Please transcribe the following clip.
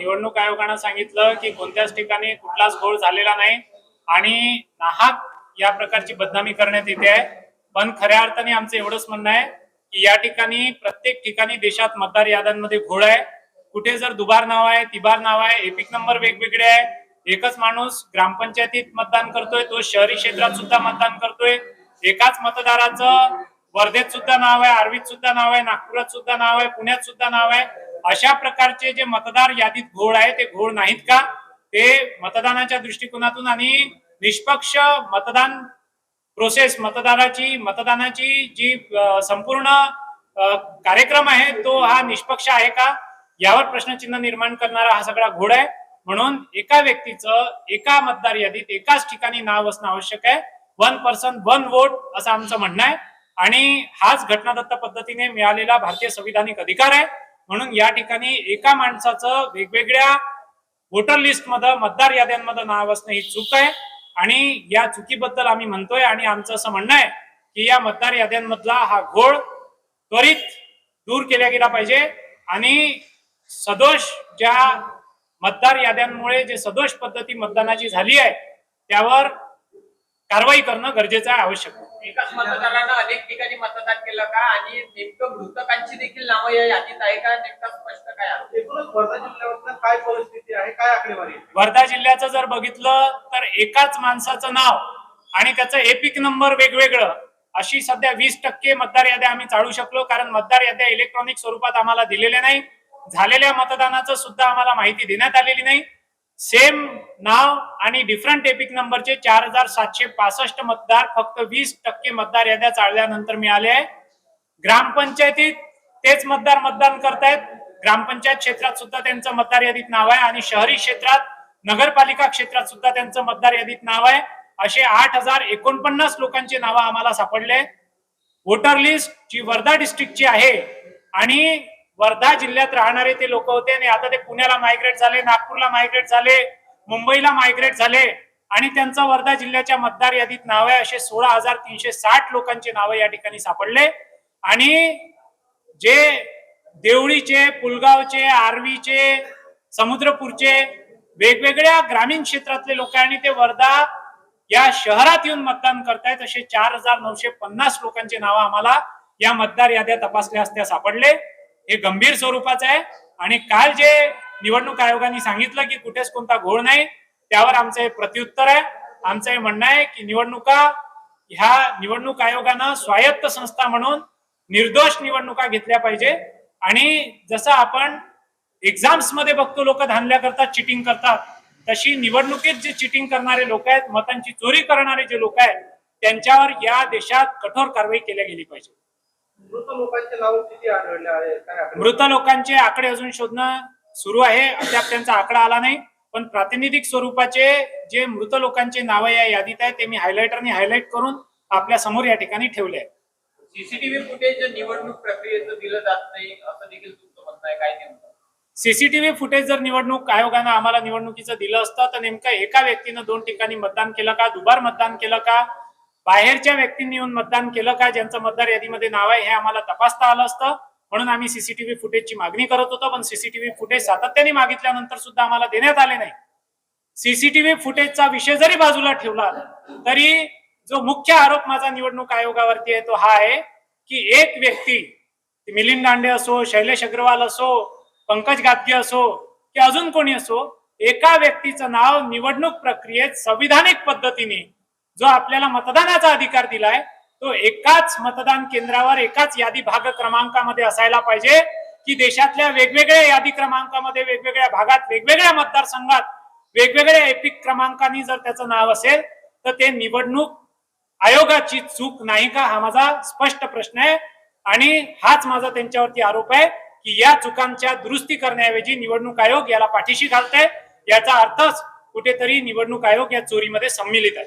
निवडणूक आयोगानं सांगितलं की कोणत्याच ठिकाणी कुठलाच घोळ झालेला नाही आणि नाहक या प्रकारची बदनामी करण्यात येते आहे. पण खऱ्या अर्थाने आमचं एवढंच म्हणणं आहे की या ठिकाणी प्रत्येक ठिकाणी देशात मतदार याद्यांमध्ये घोळ आहे. कुठे जर दुबार नाव आहे तिबार नाव आहे एपिक नंबर वेगवेगळे आहे. एकच माणूस ग्रामपंचायतीत मतदान करतोय तो शहरी क्षेत्रात सुद्धा मतदान करतोय. एकाच मतदाराचं वर्धेत सुद्धा नाव आहे आर्वीत सुद्धा नाव आहे नागपुरात सुद्धा नाव आहे पुण्यात सुद्धा नाव आहे. अशा प्रकारचे जे मतदार यादीत घोळ आहे ते घोळ नाहीत का? ते मतदानाच्या दृष्टिकोनातून आणि निष्पक्ष मतदान प्रोसेस मतदाराची मतदानाची जी संपूर्ण कार्यक्रम आहे तो हा निष्पक्ष आहे का? यावर प्रश्नचिन्ह निर्माण करणारा हा सगळा घोड आहे. म्हणून एका व्यक्तीचं एका मतदार यादीत एकाच ठिकाणी नाव असणं आवश्यक आहे. वन पर्सन वन वोट असं आमचं म्हणणं आहे. आणि हाच घटनादत्त पद्धतीने मिळालेला भारतीय संविधानिक अधिकार आहे. म्हणून या ठिकाणी एका माणसाचं वेगवेगळ्या वोटर लिस्टमध्ये मतदार याद्यांमध्ये नाव असणं ही चूक आहे. आणि या चुकीबद्दल आम्ही म्हणतोय आणि आमचं असं म्हणणं आहे की या मतदार याद्यांमधला हा घोळ त्वरित दूर केला गेला पाहिजे. आणि सदोष ज्या मतदार याद्यांमुळे जे सदोष पद्धती मतदानाची झाली आहे त्यावर कारवाई करणं गरजेचं आहे आवश्यक आहे. एकाच मतदारानं अनेक ठिकाणी मतदान केलं का? आणि नेमकं मृतकांची देखील नावं या यादीत आहे का? नेमकं स्पष्ट काय आहे? एकूणच वर्धा जिल्ह्यावर काय परिस्थिती आहे? काय आकडेवारी आहे? वर्धा जिल्ह्याचं जर बघितलं तर एकाच माणसाचं नाव आणि त्याचं एपिक नंबर वेगवेगळं अशी सध्या वीस टक्के मतदार याद्या आम्ही चालू शकलो कारण मतदार याद्या इलेक्ट्रॉनिक स्वरूपात आम्हाला दिलेल्या नाही. झालेल्या मतदानाचं सुद्धा आम्हाला माहिती देण्यात आलेली नाही. सेम नाव आणि डिफरंट एपिक नंबरचे चार हजार सातशे पासष्ट मतदार फक्त वीस टक्के मतदार याद्या चाळल्यानंतर मिळाले. आहे ग्रामपंचायतीत तेच मतदार मतदान करतायत. ग्रामपंचायत क्षेत्रात सुद्धा त्यांचं मतदार यादीत नाव आहे आणि शहरी क्षेत्रात नगरपालिका क्षेत्रात सुद्धा त्यांचं मतदार यादीत नाव आहे. असे आठ हजार एकोणपन्नास लोकांचे नावं आम्हाला सापडले. वोटर लिस्ट जी वर्धा डिस्ट्रिक्टची आहे आणि वर्धा जिल्ह्यात राहणारे ते लोक होते आणि आता ते पुण्याला मायग्रेट झाले नागपूरला मायग्रेट झाले मुंबईला मायग्रेट झाले आणि त्यांचं वर्धा जिल्ह्याच्या मतदार यादीत नाव आहे. असे सोळा हजार तीनशे साठ लोकांचे नावं या ठिकाणी सापडले. आणि जे देवळीचे पुलगावचे आर्वीचे समुद्रपूरचे वेगवेगळ्या ग्रामीण क्षेत्रातले लोक आहे आणि ते वर्धा या शहरात येऊन मतदान करतायत असे चार हजार नऊशे पन्नास लोकांचे नाव आम्हाला या मतदार याद्या तपासल्या असत्या सापडले. हे गंभीर स्वरूपाचं आहे. आणि काल जे निवडणूक आयोगाने सांगितलं की कुठेच कोणता घोळ नाही त्यावर आमचं हे प्रत्युत्तर आहे. आमचं हे म्हणणं आहे की निवडणुका ह्या निवडणूक आयोगानं स्वायत्त संस्था म्हणून निर्दोष निवडणुका घेतल्या पाहिजे. आणि जसं आपण एक्झाम्समध्ये बघतो लोक धानल्या करतात चिटिंग करतात तशी निवडणुकीत जे चिटिंग करणारे लोक आहेत मतांची चोरी करणारे जे लोक आहेत त्यांच्यावर या देशात कठोर कारवाई केल्या गेली पाहिजे. मृत लोकांचे नाव किती आढळले आहे काय आकडेवारी? मृत लोकांचे आकडे अजून शोधणं सुरू आहे. अद्याप त्यांचा आकडा आला नाही. पण प्रातिनिधिक स्वरूपाचे जे मृत लोकांचे नाव या यादीत आहे ते मी हायलाइटरने हायलाइट करून आपल्यासमोर या ठिकाणी ठेवले आहे. सीसीटीव्ही फुटेज निवडणूक प्रक्रियेचं दिलं जात नाही असं देखील तुमचं म्हणणं आहे. काय नेमकं? सीसीटीव्ही फुटेज जर निवडणूक आयोगानं आम्हाला निवडणुकीचं दिलं असतं तर नेमकं एका व्यक्तीनं दोन ठिकाणी मतदान केलं का? दुबार मतदान केलं का? बाहेरच्या व्यक्तींनी येऊन मतदान केलं का ज्यांचं मतदार यादीमध्ये नाव आहे हे आम्हाला तपासता आलं असतं. म्हणून आम्ही सीसीटीव्ही फुटेजची मागणी करत होतो पण सीसीटीव्ही फुटेज सातत्याने मागितल्यानंतर सुद्धा आम्हाला देण्यात आले नाही. सीसीटीव्ही फुटेजचा विषय जरी बाजूला ठेवला तरी जो मुख्य आरोप माझा निवडणूक आयोगावरती आहे तो हा आहे की एक व्यक्ती मिलिंद दांडे असो शैलेश अग्रवाल असो पंकज गादगे असो की अजून कोणी असो एका व्यक्तीचं नाव निवडणूक प्रक्रियेत संविधानिक पद्धतीने जो आपल्याला मतदानाचा अधिकार दिलाय तो एकाच मतदान केंद्रावर एकाच यादी भाग क्रमांकामध्ये असायला पाहिजे की देशातल्या वेगवेगळ्या यादी क्रमांकामध्ये वेगवेगळ्या भागात वेगवेगळ्या मतदारसंघात वेगवेगळ्या एपिक क्रमांकाने जर त्याचं नाव असेल तर ते निवडणूक आयोगाची चूक नाही का? हा माझा स्पष्ट प्रश्न आहे. आणि हाच माझा त्यांच्यावरती आरोप आहे की या चुकांच्या दुरुस्ती करण्याऐवजी निवडणूक आयोग याला पाठीशी घालते याचा अर्थच कुठेतरी निवडणूक आयोग या चोरीमध्ये सम्मिलित आहे.